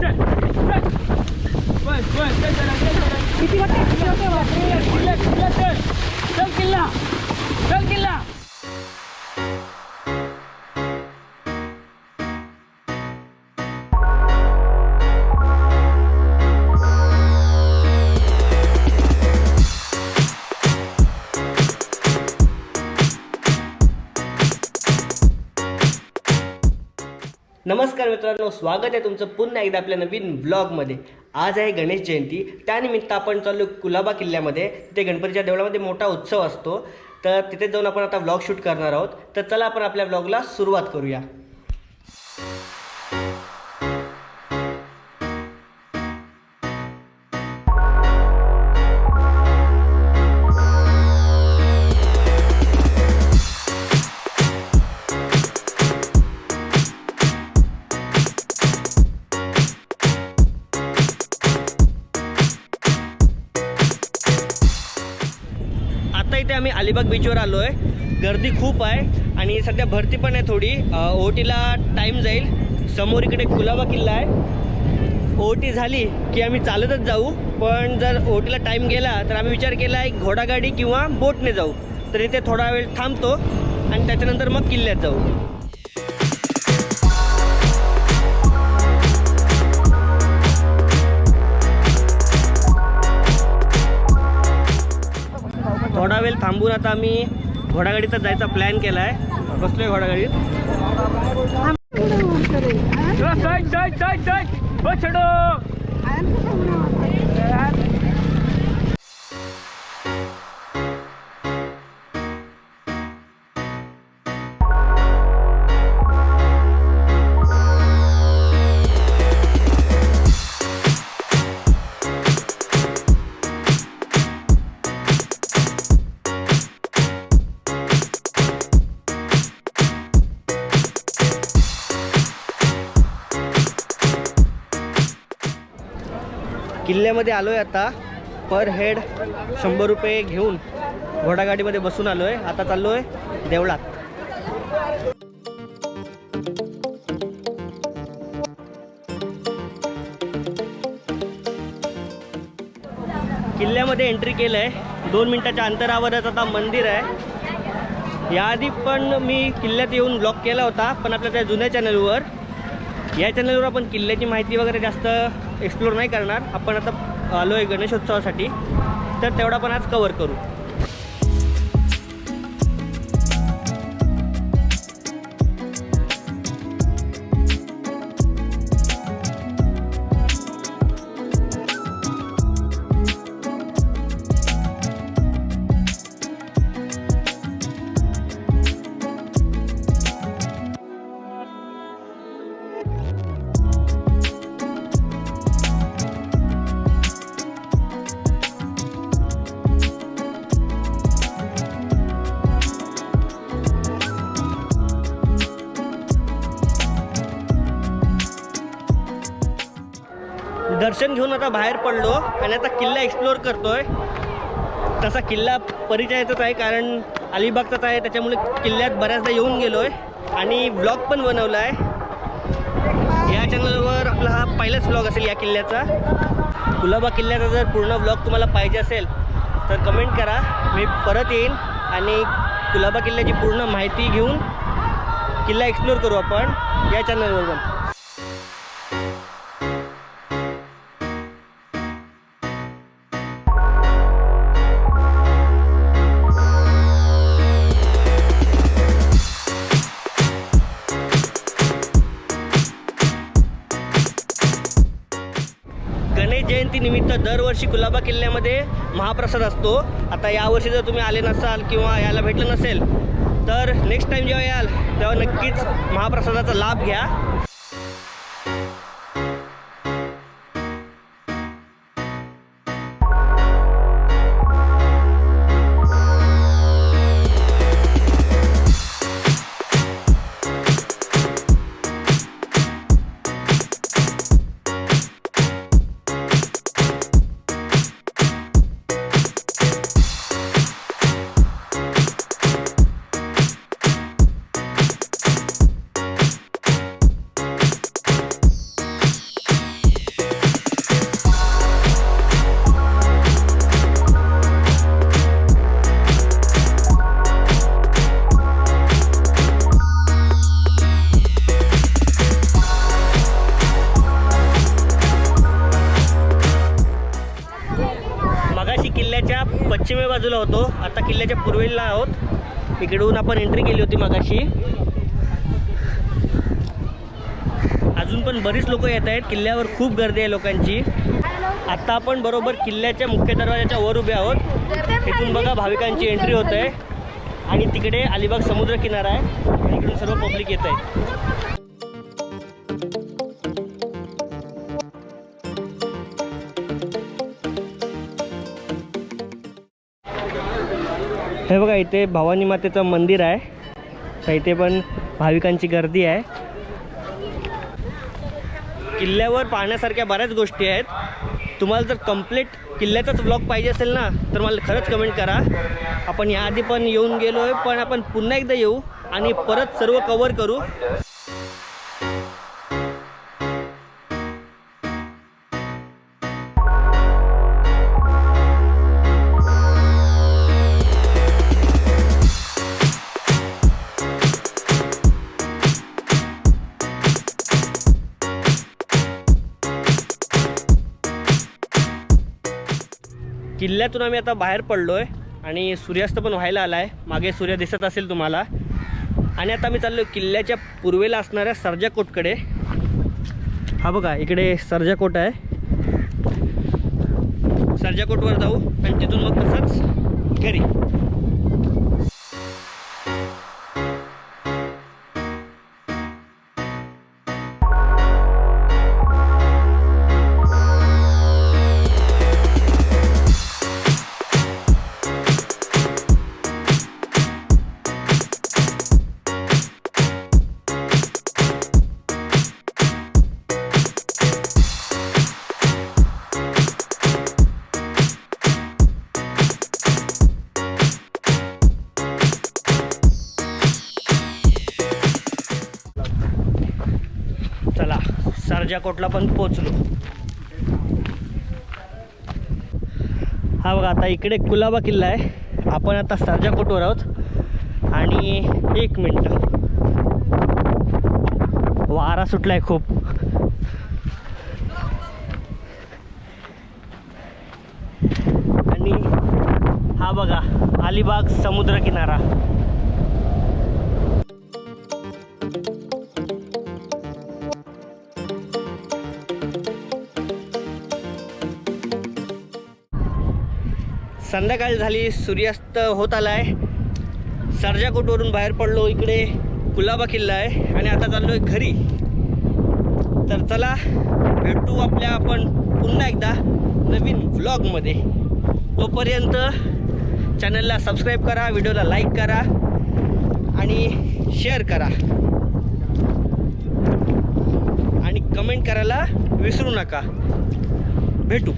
किती वाटते किती वाटते किल्ला किल्ला चल चल किल्ला चल किल्ला नमस्कार मित्रांनो स्वागत आहे तुमचं पुन्हा एकदा आपल्या नवीन व्लॉगमध्ये आज आहे गणेश जयंती त्यानिमित्त आपण चाललो कुलाबा किल्ल्यामध्ये तिथे गणपतीच्या देवळामध्ये मोठा उत्सव असतो. तर तिथे जाऊन आपण आता व्लॉग शूट करणार आहोत. तर चला आपण आपल्या व्लॉगला सुरुवात करूया. इथे आम्ही अलिबाग बीचवर आलो आहे गर्दी खूप आहे आणि सध्या भरती पण आहे थोडी. ओटीला टाईम जाईल. समोर इकडे कुलाबा किल्ला आहे. ओटी झाली की आम्ही चालतच जाऊ. पण जर ओटीला टाईम गेला तर आम्ही विचार केला आहे घोडागाडी किंवा बोटने जाऊ. तर इथे थोडा वेळ थांबतो आणि त्याच्यानंतर मग किल्ल्यात जाऊ. थोडा वेळ थांबून आता आम्ही घोडागाडीचा जायचा प्लॅन केला आहे बसलोय घोडागाडीत छडो. किल्ल्यामध्ये आलो आहे आता. पर हेड शंभर रुपये घेऊन घोडागाडीमध्ये बसून आलो आहे आता चाललो आहे देवळात. किल्ल्यामध्ये एंट्री केलं आहे दोन मिनटाच्या अंतरावरच आता मंदिर आहे. याआधी पण मी किल्ल्यात येऊन ब्लॉग केला होता पण आपल्या त्या जुन्या चॅनलवर या चॅनलवर आपण किल्ल्याची माहिती वगैरे जास्त एक्सप्लोर नाही करणार. आपण आता आलो आहे गणेशोत्सवासाठी. तर तेवढा पण आज कवर करू. दर्शन घेऊन आता बाहेर पडलो. आणि आता किल्ला एक्सप्लोअर करतोय. तसा किल्ला परिचयाचाच आहे कारण अलिबागचाच आहे त्याच्यामुळे किल्ल्यात बऱ्याचदा येऊन गेलो आहे आणि ब्लॉग पण बनवला आहे या चॅनलवर आपला हा पहिलाच ब्लॉग असेल या किल्ल्याचा. कुलाबा किल्ल्याचा जर पूर्ण ब्लॉग तुम्हाला पाहिजे असेल तर कमेंट करा. मी परत येईन आणि कुलाबा किल्ल्याची पूर्ण माहिती घेऊन किल्ला एक्सप्लोअर करू आपण या चॅनलवर पण. जयंतीनिमित्त दरवर्षी कुलाबा किल्ल्यामध्ये महाप्रसाद असतो. आता यावर्षी जर तुम्ही आले नसाल किंवा यायला भेटलं नसेल तर नेक्स्ट टाईम जेव्हा याल तेव्हा नक्कीच महाप्रसादाचा लाभ घ्या. आता किल्ल्याच्या पूर्वेला आहोत. इकडून आपण एंट्री केली होती मगाशी. अजून पण बरीच लोक येत आहेत. किल्ल्यावर खूप गर्दी आहे लोकांची. आता आपण बरोबर किल्ल्याच्या मुख्य दरवाजाच्या वर उभे आहोत. इथून बघा भाविकांची एंट्री होत आहे. आणि तिकडे अलिबाग समुद्र किनारा आहे. इकडून सर्व पब्लिक येत आहे. इथे भवानी मातेचं मंदिर आहे. तर इथे पण भाविकांची गर्दी आहे. किल्ल्यावर पाहण्यासारख्या बऱ्याच गोष्टी आहेत. तुम्हाला जर कंप्लीट किल्ल्याचाच ब्लॉग पाहिजे असेल ना तर मला खरंच कमेंट करा. आपण याआधी पण येऊन गेलो आहे पण आपण पुन्हा एकदा येऊ आणि परत सर्व कवर करू. किल्ल्यातून आम्ही आता बाहेर पडलो आहे आणि सूर्यास्त पण व्हायला आला आहे मागे सूर्य दिसत असेल तुम्हाला. आणि आता मी चाललो किल्ल्याच्या पूर्वेला असणाऱ्या सर्जाकोटकडे. हा बघा इकडे सर्जाकोट आहे. सर्जाकोटवर जाऊ आणि तिथून मग तसंच घरी. सर्जाकोटला पण पोचलो हा बघा आता इकडे कुलाबा किल्ला आहे. आपण आता सर्जाकोटवर आहोत. आणि एक मिनटं. वारा सुटलाय खूप. आणि हा बघा अलिबाग समुद्र संध्याकाळ झाली सूर्यास्त होत आला आहे सरजाकोटवरून बाहेर पडलो इकडे कुलाबा किल्ला आहे आणि आता चाललो आहे घरी. तर चला भेटू आपल्या आपण पुन्हा एकदा नवीन व्लॉगमध्ये तोपर्यंत चॅनलला सबस्क्राईब करा व्हिडिओला लाईक करा आणि शेअर करा. आणि कमेंट करायला विसरू नका. भेटू.